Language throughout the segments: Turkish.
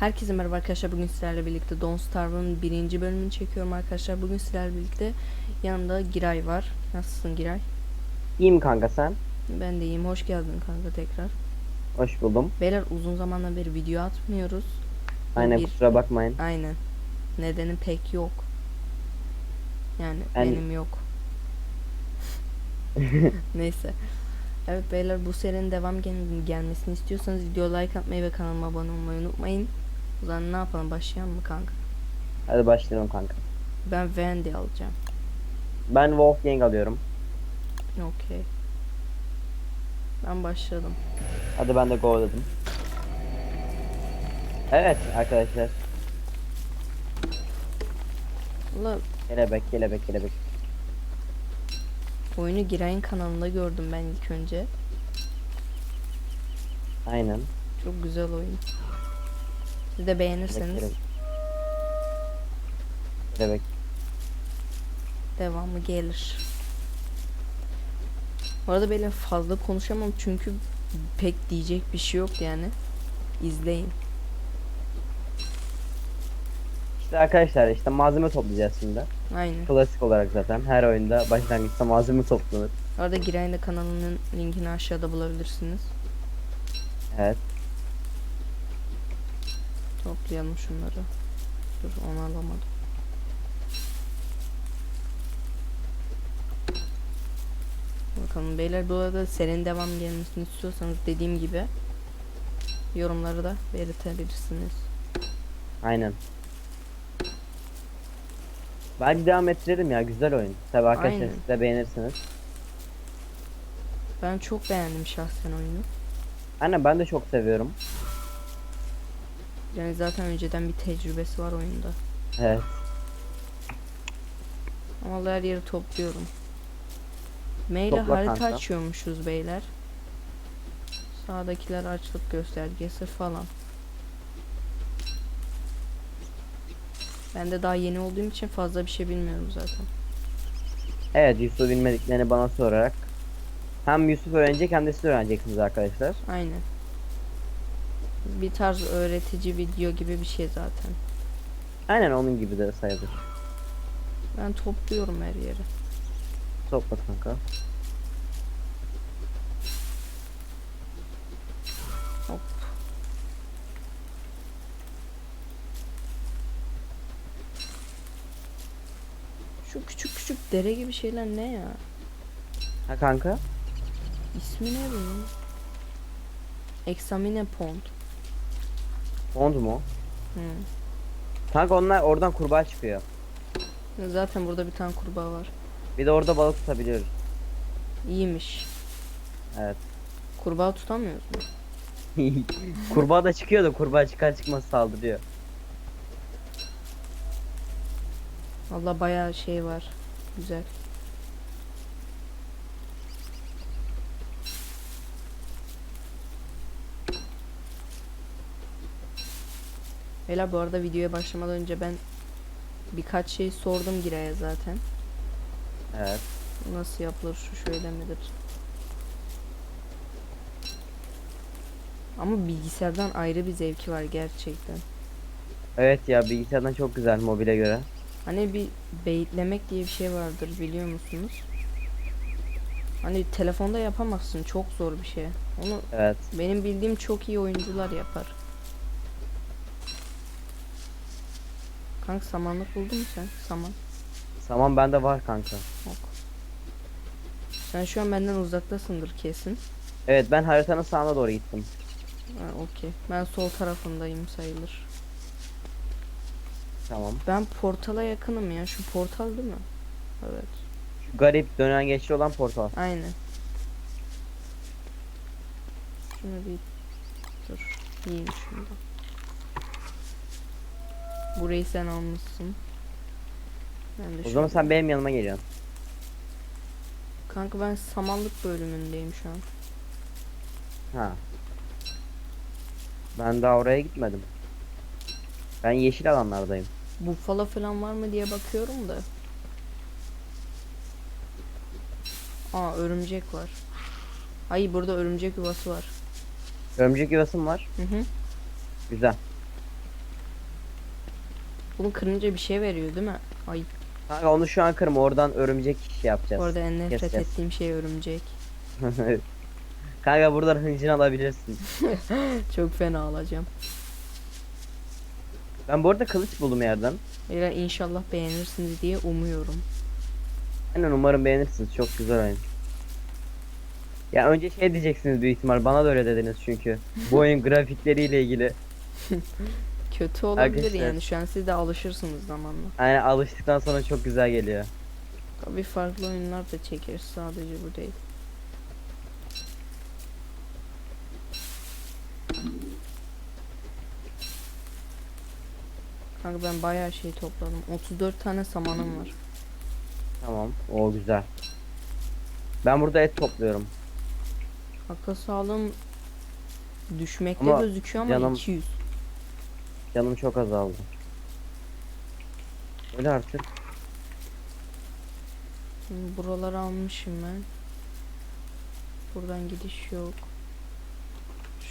Herkese merhaba arkadaşlar. Bugün sizlerle birlikte Don't Starve'ın birinci bölümünü çekiyorum arkadaşlar. Bugün sizlerle birlikte yanında Giray var. Nasılsın Giray? İyiyim kanka sen. Ben de iyiyim. Hoş geldin kanka tekrar. Hoş buldum. Beyler uzun zamandan beri video atmıyoruz. Aynen bir- kusura bakmayın. Aynen. Nedeni pek yok. Yani Ben- benim yok. Neyse. Evet beyler bu serinin devam gel- gelmesini istiyorsanız video like atmayı ve kanalıma abone olmayı unutmayın. O zaman ne yapalım başlayalım mı kanka? Hadi başlayalım kanka. Ben Wendy alacağım. Ben Wolfgang alıyorum. Okey. Ben başladım. Hadi ben de go dedim. Evet arkadaşlar. Valla Kelebek kelebek kelebek. Oyunu Giray'ın kanalında gördüm ben ilk önce. Aynen. Çok güzel oyun. Siz de beğenirseniz. Kelebek. devamı gelir. Bu arada böyle fazla konuşamam çünkü pek diyecek bir şey yok yani. İzleyin. İşte arkadaşlar işte malzeme toplayacağız şimdi. Aynen. Klasik olarak zaten her oyunda başlangıçta malzeme toplanır. Bu arada Giray'ın da kanalının linkini aşağıda bulabilirsiniz. Evet. Toplayalım şunları. Dur onu alamadım. Bakalım beyler bu arada serinin devam gelmesini istiyorsanız dediğim gibi yorumları da belirtebilirsiniz. Aynen. Belki devam ettirelim ya güzel oyun. Tabi arkadaşlar Aynen. siz de beğenirsiniz. Ben çok beğendim şahsen oyunu. Aynen ben de çok seviyorum. Yani zaten önceden bir tecrübesi var oyunda. Evet. Ama her yeri topluyorum. Maille Topla harita kanka. açıyormuşuz beyler. Sağdakiler açlık göstergesi falan. Ben de daha yeni olduğum için fazla bir şey bilmiyorum zaten. Evet Yusuf bilmediklerini bana sorarak hem Yusuf öğrenecek hem de siz öğreneceksiniz arkadaşlar. Aynen. Bir tarz öğretici video gibi bir şey zaten. Aynen onun gibi de sayılır. Ben topluyorum her yeri. Topla kanka. Şu küçük küçük dere gibi şeyler ne ya? Ha kanka? İsmi ne bunun? Examine Pond. Pond mu? Hı. Kanka onlar oradan kurbağa çıkıyor. Zaten burada bir tane kurbağa var. Bir de orada balık tutabiliyoruz. İyiymiş. Evet. Kurbağa tutamıyoruz mu? kurbağa da çıkıyor da kurbağa çıkar çıkmaz saldırıyor. Valla bayağı şey var. Güzel. Beyler bu arada videoya başlamadan önce ben birkaç şey sordum Giray'a zaten. Evet. Nasıl yapılır şu şöyle midir? Ama bilgisayardan ayrı bir zevki var gerçekten. Evet ya bilgisayardan çok güzel mobile göre. Hani bir beyitlemek diye bir şey vardır biliyor musunuz? Hani telefonda yapamazsın çok zor bir şey. Onu Evet. benim bildiğim çok iyi oyuncular yapar. Kanka samanlık buldun mu sen? Saman. Saman bende var kanka. Ok. Sen şu an benden uzaktasındır kesin. Evet ben haritanın sağına doğru gittim. Ha, okey. Ben sol tarafındayım sayılır. Tamam. Ben portala yakınım ya. Şu portal değil mi? Evet. Şu garip dönen geçici olan portal. Aynen. Şunu bir dur. Yiyeyim şunu da. Burayı sen almışsın. Ben de O zaman sen benim yanıma geliyorsun. Kanka ben samanlık bölümündeyim şu an. Ha. Ben daha oraya gitmedim. Ben yeşil alanlardayım. Buffalo falan var mı diye bakıyorum da. Aa örümcek var. Ay burada örümcek yuvası var. Örümcek yuvası mı var? Hı hı. Güzel. Bunu kırınca bir şey veriyor değil mi? Ay Kanka onu şu an kırma oradan örümcek şey yapacağız. bu arada en nefret Keseceğiz. ettiğim şey örümcek. Kanka buradan hıncını alabilirsin. Çok fena alacağım. Ben bu arada kılıç buldum yerden. Beyler inşallah beğenirsiniz diye umuyorum. Aynen umarım beğenirsiniz. Çok güzel oyun. Ya önce şey diyeceksiniz büyük ihtimal. Bana da öyle dediniz çünkü. Bu oyun grafikleriyle ilgili. Kötü olabilir Arkadaşlar- yani şu an siz de alışırsınız zamanla. Yani alıştıktan sonra çok güzel geliyor. Tabii farklı oyunlar da çekeriz sadece bu değil. Kanka ben bayağı şey topladım. 34 tane samanım var. Tamam. O güzel. Ben burada et topluyorum. Akıl sağlığım düşmekte Ama gözüküyor ama canım- 200. Canım çok azaldı. Öyle artık. Şimdi buraları almışım ben. Buradan gidiş yok.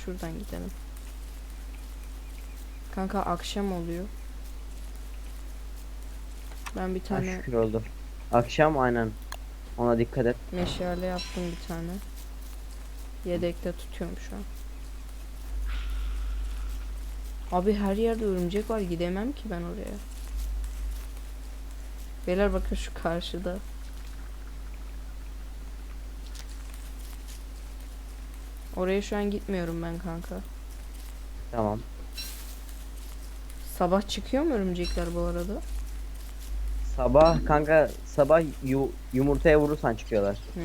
Şuradan gidelim. Kanka akşam oluyor. Ben bir Ha, tane şükür oldu. Akşam aynen. Ona dikkat et. meşale yaptım bir tane. Yedekte tutuyorum şu an. Abi her yerde örümcek var gidemem ki ben oraya. Beyler bakın şu karşıda. Oraya şu an gitmiyorum ben kanka. Tamam. Sabah çıkıyor mu örümcekler bu arada? Sabah kanka sabah yu- yumurtaya vurursan çıkıyorlar. Hı,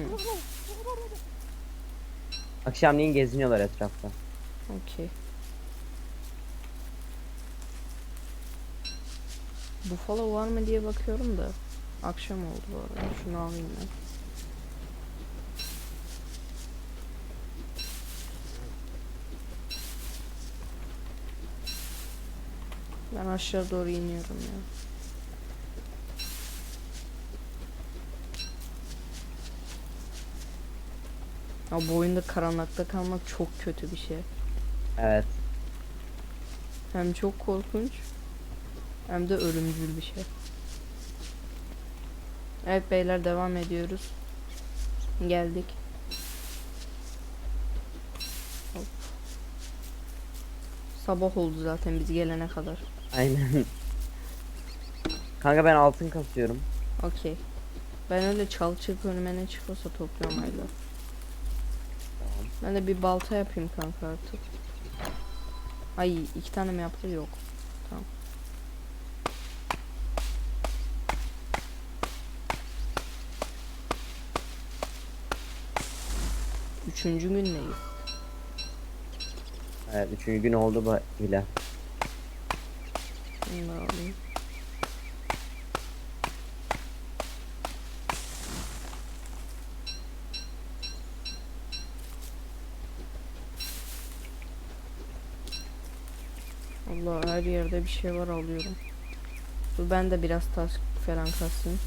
Akşamleyin geziniyorlar etrafta. okey. Buffalo var mı diye bakıyorum da akşam oldu bu arada. Şunu alayım ben. Ben aşağı doğru iniyorum ya. Ya bu oyunda karanlıkta kalmak çok kötü bir şey. Evet. Hem çok korkunç hem de ölümcül bir şey. Evet beyler devam ediyoruz. Geldik. Hop. Sabah oldu zaten biz gelene kadar. Aynen. Kanka ben altın kasıyorum. Okey. Ben öyle çal çırp önüme ne çıkıyorsa topluyorum hala. Ben de bir balta yapayım kanka artık. Ay iki tane mi yaptı? Yok. Tamam. Üçüncü gündeyiz. Evet üçüncü gün oldu bu bile. Bunu da alayım. Allah her yerde bir şey var alıyorum. Dur ben de biraz taş falan kasayım.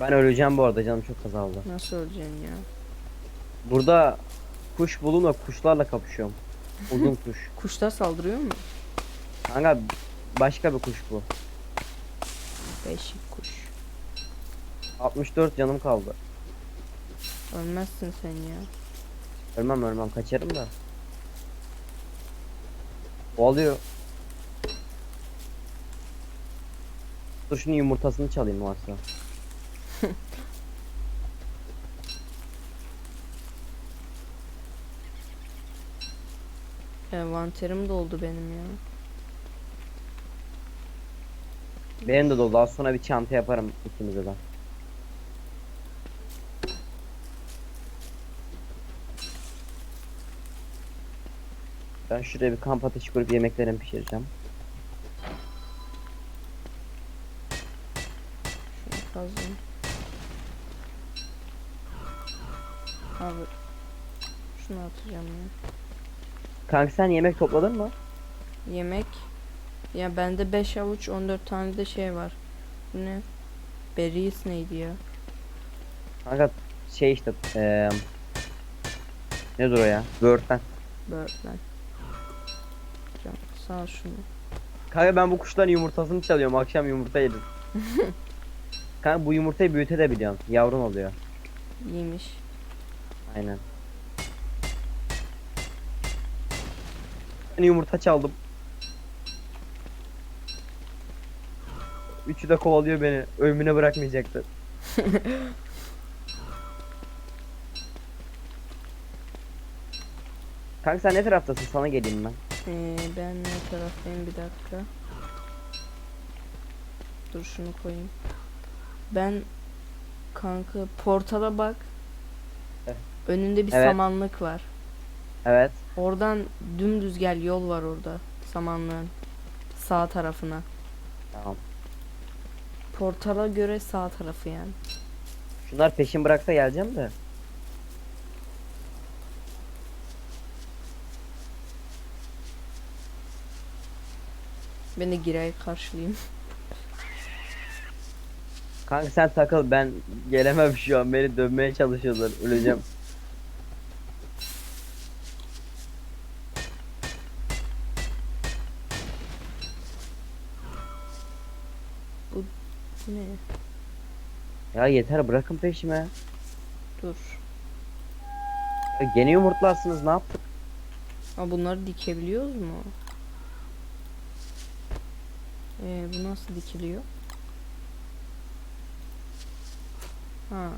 Ben öleceğim bu arada canım çok azaldı. Nasıl öleceksin ya? Burada kuş bulun da kuşlarla kapışıyorum. Uzun kuş. Kuşlar saldırıyor mu? Kanka başka bir kuş bu. Değişik kuş. 64 canım kaldı. Ölmezsin sen ya. Ölmem ölmem kaçarım da. O alıyor. Dur şunun yumurtasını çalayım varsa. Envanterim doldu benim ya. Benim de dolu. Daha sonra bir çanta yaparım ikimize de. Ben şuraya bir kamp ateşi kurup yemeklerimi pişireceğim. Şunu kazayım. Abi. Şunu atacağım ya. Kanka sen yemek topladın mı? Yemek. Ya bende 5 avuç 14 tane de şey var. Bu ne? Berries neydi ya? Kanka şey işte eee nedir o ya? Word'den. Böğürtlen. Sağ ol şunu. Kanka ben bu kuşların yumurtasını çalıyorum. Akşam yumurta yedim. Kanka bu yumurtayı büyütebiliyorsun. Yavrun oluyor. İyiymiş. Aynen. Ben yumurta çaldım. Üçü de kovalıyor beni. Ölümüne bırakmayacaktı. Kanka sen ne taraftasın? Sana geleyim ben. Ee, ben ne taraftayım bir dakika. Dur şunu koyayım. Ben kanka portala bak. Evet. Önünde bir Evet. samanlık var. Evet. Oradan dümdüz gel yol var orada. Samanlığın sağ tarafına. Tamam. Portala göre sağ tarafı yani. Şunlar peşin bıraksa geleceğim de. Ben de Giray'ı karşılayayım. Kanka sen takıl ben gelemem şu an beni dövmeye çalışıyorlar öleceğim. Bu ne? Ya yeter bırakın peşime. Dur. Ya gene yumurtlarsınız ne yaptık? Aa, bunları dikebiliyoruz mu? Ee, bu nasıl dikiliyor? Ha.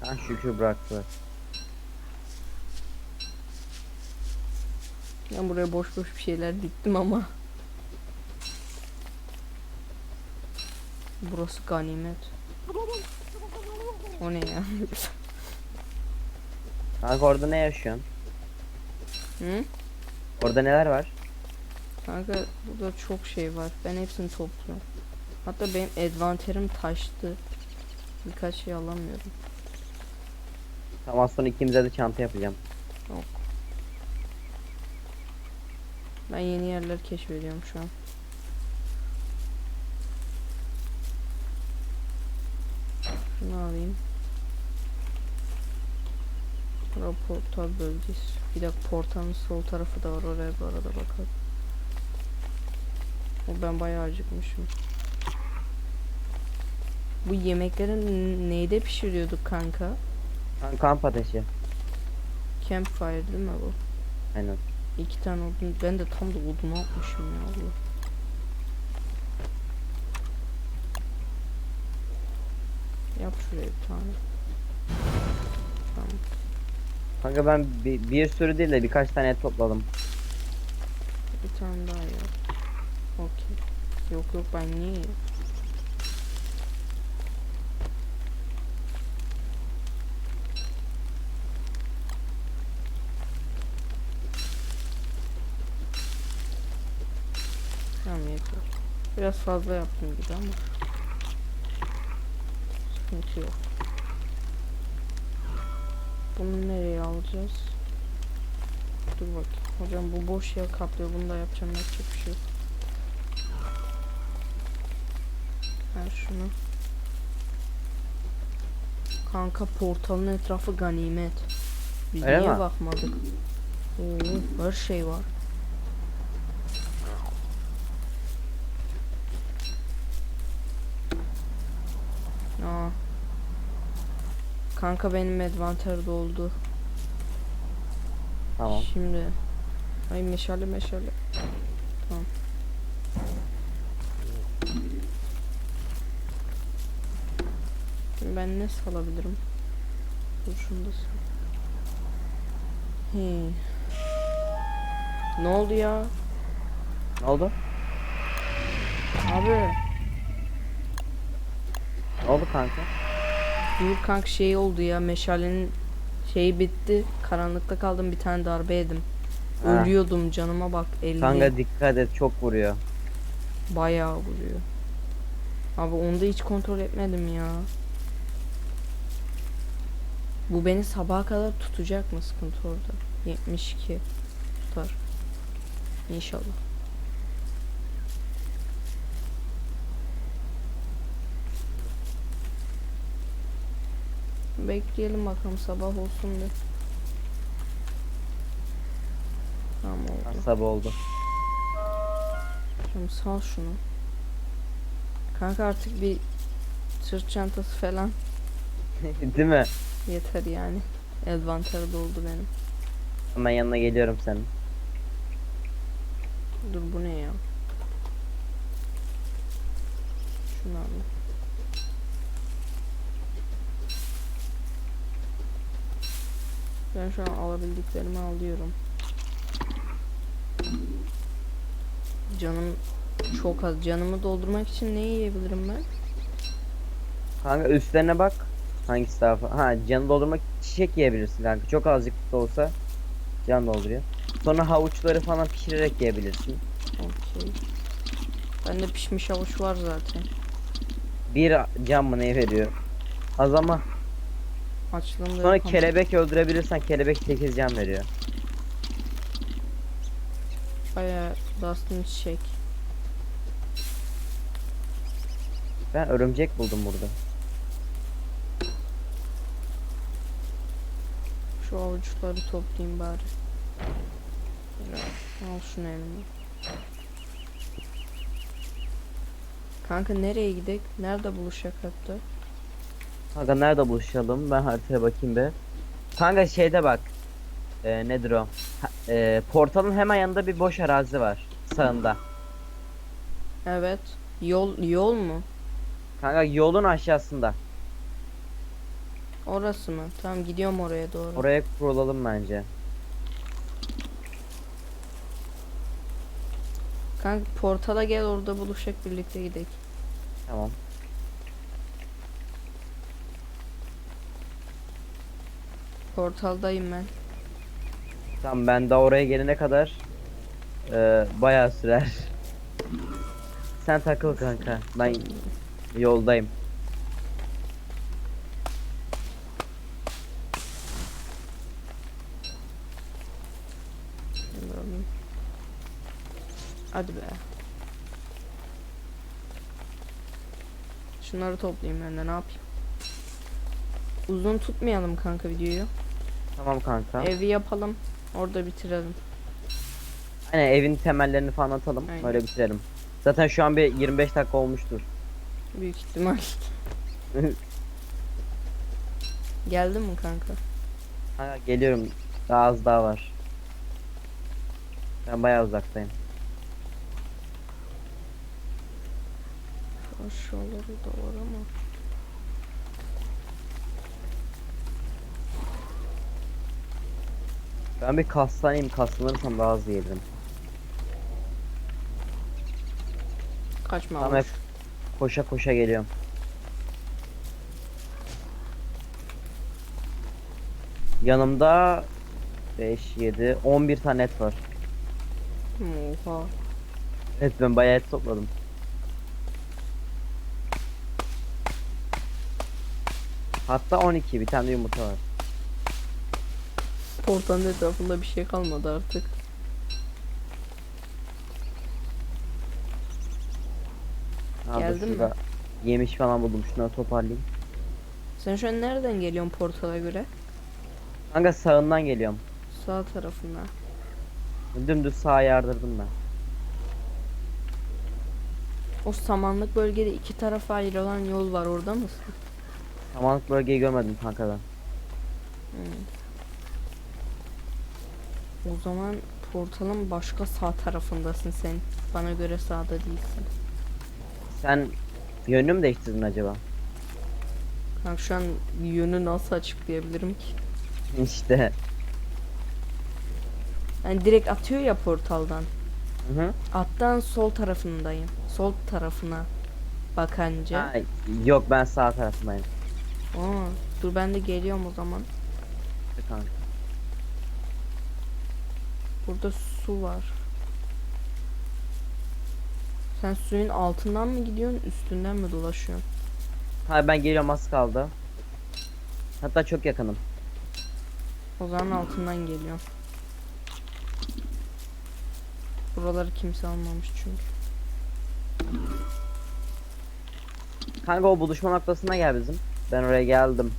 Ha şükür bıraktılar. Ben buraya boş boş bir şeyler diktim ama. Burası ganimet. O ne ya? Kanka orada ne yaşıyorsun? Hı? Orada neler var? Kanka burada çok şey var. Ben hepsini topluyorum. Hatta benim advanterim taştı. Birkaç şey alamıyorum. Tamam sonra ikimize de çanta yapacağım. Ben yeni yerler keşfediyorum şu an. Şunu alayım. Bura portal bölgesi. Bir dakika portalın sol tarafı da var. Oraya bu arada bakalım. O ben bayağı acıkmışım. Bu yemekleri neyde pişiriyorduk kanka? Kan kamp ateşi. Campfire değil mi bu? Aynen. İki tane odun. Ben de tam da odun atmışım ya Allah. Yap şuraya bir tane. Tamam. Kanka ben bir, bir sürü değil de birkaç tane topladım. Bir tane daha yap. Okey. Yok yok ben niye? Tamam yeter. Biraz fazla yaptım gibi ama. Sıkıntı yok. Bunu nereye alacağız? Dur bak. Hocam bu boş yer kaplıyor. Bunu da yapacağım. Yapacak bir şey yok. Ver şunu. Kanka portalın etrafı ganimet. Biz Öyle niye mi? bakmadık? Oo, her şey var. Aa. Kanka benim advanter doldu. Tamam. Şimdi ay meşale meşale. Tamam. Şimdi ben ne salabilirim? Dur şunu da sal. He. Ne oldu ya? Ne oldu? Abi Ne oldu kanka? Dur kanka şey oldu ya meşalenin şeyi bitti. Karanlıkta kaldım bir tane darbe yedim. Ha. Ölüyordum canıma bak 50. Kanka dikkat et çok vuruyor. Bayağı vuruyor. Abi onu da hiç kontrol etmedim ya. Bu beni sabaha kadar tutacak mı sıkıntı orada? 72. tutar. İnşallah. Bekleyelim bakalım sabah olsun bir. Tamam oldu. Sabah oldu. Şimdi sal şunu. Kanka artık bir sırt çantası falan Değil mi? yeter yani. Envanter doldu benim. Hemen yanına geliyorum senin. Dur bu ne ya? Şunu al. Ben şu an alabildiklerimi alıyorum. Canım çok az. Canımı doldurmak için ne yiyebilirim ben? Kanka üstlerine bak. Hangisi daha fa- Ha canı doldurmak çiçek yiyebilirsin kanka. Çok azıcık da olsa can dolduruyor. Sonra havuçları falan pişirerek yiyebilirsin. Okey. Bende pişmiş havuç var zaten. Bir can mı ne veriyor? Az ama Açlığım da sonra yok ama. kelebek öldürebilirsen kelebek 8 can veriyor. Bayağı Dustin çiçek. Ben örümcek buldum burada. Şu avuçları toplayayım bari. Al şunu elime. Kanka nereye gidek? Nerede buluşacak hatta? Kanka nerede buluşalım? Ben haritaya bakayım be. Kanka şeyde bak. Ee, nedir o? Ha- ee, portalın hemen yanında bir boş arazi var. Sağında. Evet. Yol yol mu? Kanka yolun aşağısında. Orası mı? Tamam gidiyorum oraya doğru. Oraya kurulalım bence. Kanka portala gel orada buluşacak birlikte gidelim. Tamam. Portaldayım ben. Tamam ben daha oraya gelene kadar ee, bayağı sürer. Sen takıl kanka. Ben yoldayım. Hadi be. Şunları toplayayım ben de ne yapayım. Uzun tutmayalım kanka videoyu. Tamam kanka. Evi yapalım. Orada bitirelim. Aynen evin temellerini falan atalım. Aynen. Öyle bitirelim. Zaten şu an bir 25 dakika olmuştur. Büyük ihtimal. Geldin mi kanka? Ha, geliyorum. Daha az daha var. Ben bayağı uzaktayım. Aşağıları da var ama. Ben bir kaslanayım. Kaslanırsam daha hızlı gelirim. Kaçma Tamam hep koşa koşa geliyorum. Yanımda 5, 7, 11 tane et var. Oha. Evet ben bayağı et topladım. Hatta 12 bir tane de yumurta var. Portanın etrafında bir şey kalmadı artık. Geldin mi? Yemiş falan buldum şunları toparlayayım. Sen şu an nereden geliyorsun portala göre? Kanka sağından geliyorum. Sağ tarafından. Dümdüz sağa yardırdım ben. O samanlık bölgede iki tarafa ayrılan yol var orada mısın? Samanlık bölgeyi görmedim kanka ben. Hmm. O zaman portalın başka sağ tarafındasın sen. Bana göre sağda değilsin. Sen yönünü mü değiştirdin acaba? Kanka şu an yönü nasıl açıklayabilirim ki? İşte. Yani direkt atıyor ya portaldan. Hı hı. Attan sol tarafındayım. Sol tarafına bakanca. Ha, yok ben sağ tarafındayım. Aa, dur ben de geliyorum o zaman. Kanka. Burada su var. Sen suyun altından mı gidiyorsun, üstünden mi dolaşıyorsun? Ha ben geliyorum az kaldı. Hatta çok yakınım. O zaman altından geliyorum. Buraları kimse almamış çünkü. Kanka o buluşma noktasına gel bizim. Ben oraya geldim.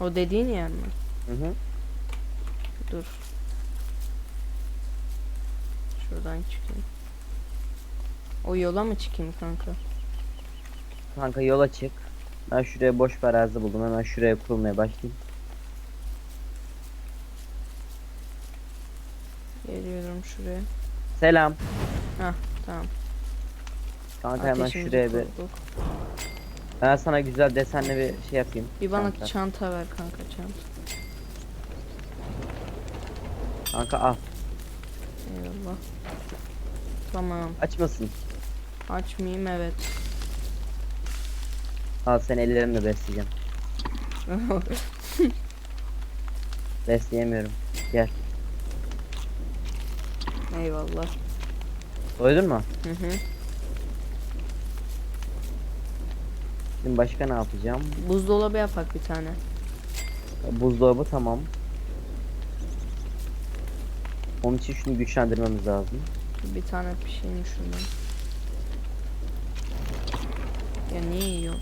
O dediğin yer mi? Hı hı. Dur. Şuradan çıkayım. O yola mı çıkayım kanka? Kanka yola çık. Ben şuraya boş bir arazi buldum. Hemen şuraya kurulmaya başlayayım. Geliyorum şuraya. Selam. Tamam. Kanka hemen Ateşimizi şuraya bir. kurduk. Ben sana güzel desenli bir şey yapayım. Bir bana Kanka. çanta ver kanka çanta. Kanka al. Eyvallah. Tamam. Aç mısın? Açmayayım evet. Al seni ellerimle besleyeceğim. Besleyemiyorum. Gel. Eyvallah. Doydun mu? Hı hı. Şimdi başka ne yapacağım? Buzdolabı yapak bir tane. Buzdolabı tamam. Onun için şunu güçlendirmemiz lazım. Bir tane pişeyim şundan. Ya niye yiyor?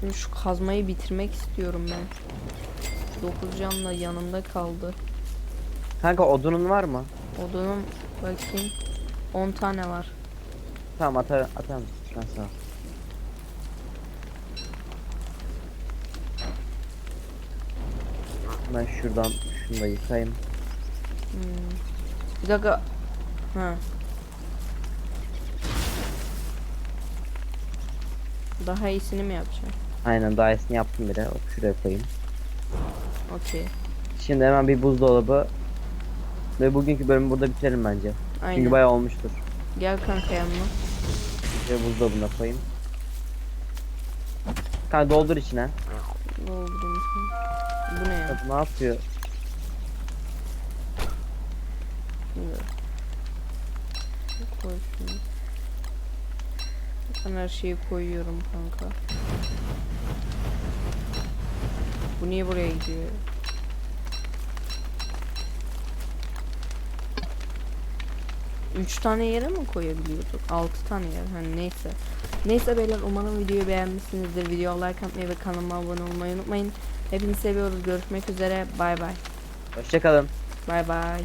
Şimdi şu kazmayı bitirmek istiyorum ben. 9 canla yanımda kaldı. Kanka odunun var mı? Odunum bakayım 10 tane var. Tamam atar atar mısın? Ha, sağ ol. Ben şuradan şunu da yıkayayım. Hmm. Bir dakika. Ha. Daha iyisini mi yapacağım? Aynen daha iyisini yaptım bile. Hop şuraya koyayım. Okey. Şimdi hemen bir buzdolabı ve bugünkü bölümü burada bitirelim bence. Çünkü Aynen. bayağı olmuştur. Gel kanka yanıma. Şuraya buzdolabına koyayım. Kanka doldur içine. Doldurayım. Bu ne ya? Bak ne yapıyor? Şimdi. Koy şunu. Ben her şeyi koyuyorum kanka. Bu niye buraya gidiyor? Üç tane yere mi koyabiliyorduk? Altı tane yer. Hani neyse. Neyse beyler umarım videoyu beğenmişsinizdir. Video like atmayı ve kanalıma abone olmayı unutmayın. Hepinizi seviyoruz. Görüşmek üzere. Bay bay. Hoşçakalın. Bay bay.